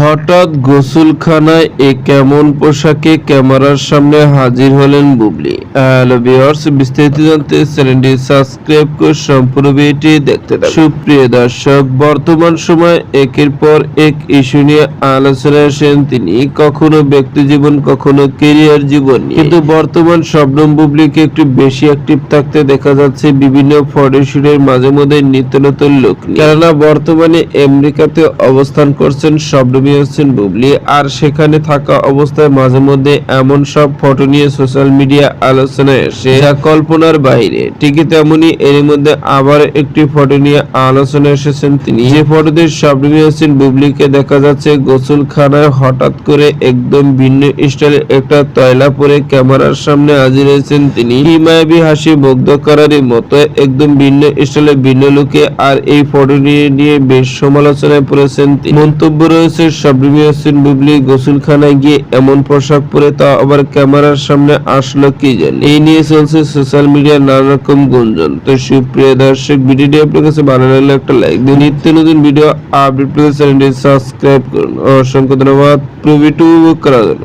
হঠাৎ গোসলখানায় এ কেমন পোশাকে ক্যামেরার সামনে হাজির হলেন বুবলি। বিস্তারিত জানতে চ্যানেলটি সাবস্ক্রাইব করে সম্পূর্ণ ভিডিওটি দেখতে সুপ্রিয় দর্শক, বর্তমান সময় একের পর এক ইস্যু নিয়ে আলোচনায় আসেন তিনি। কখনো ব্যক্তি জীবন, কখনো কেরিয়ার জীবন কিন্তু বর্তমান শবনম বুবলিকে একটু বেশি অ্যাক্টিভ থাকতে দেখা যাচ্ছে বিভিন্ন ফটোশুটের মাঝে মধ্যে নিত্য নতুন লোক কেননা বর্তমানে আমেরিকাতে অবস্থান করছেন শবনমী হোসেন বুবলি। আর সেখানে থাকা অবস্থায় মাঝে মধ্যে এমন সব ফটো নিয়ে সোশ্যাল মিডিয়া আলোচনায় এসে যা কল্পনার বাইরে। ঠিকই তেমনই এর মধ্যে আবার একটি ফটো নিয়ে আলোচনায় এসেছেন তিনি। যে ফটোতে শবনমী হোসেন বুবলিকে দেখা যাচ্ছে গোসল গোসলখানায় হঠাৎ করে একদম ভিন্ন স্টাইলের একটা তয়লা পরে ক্যামেরার সামনে হাজির হয়েছেন তিনি। কি মায়াবী হাসি মুগ্ধ করারই মতো একদম ভিন্ন স্টাইলে ভিন্ন লুকে আর এই ফটো নিয়ে নিয়ে বেশ সমালোচনায় পড়েছেন মন্তব্য রয়েছে শবনমী হোসেন বুবলি গিয়ে এমন পোশাক পরে তা আবার ক্যামেরার সামনে আসলো কি জানি? এই নিয়ে চলছে সোশ্যাল মিডিয়ার নানা রকম গুঞ্জন। তো সুপ্রিয় দর্শক, ভিডিওটি আপনার কাছে ভালো লাগলে একটা লাইক দিন নিত্য নতুন ভিডিও আপডেট পেতে চ্যানেলটি সাবস্ক্রাইব করুন। অসংখ্য ধন্যবাদ। করার জন্য।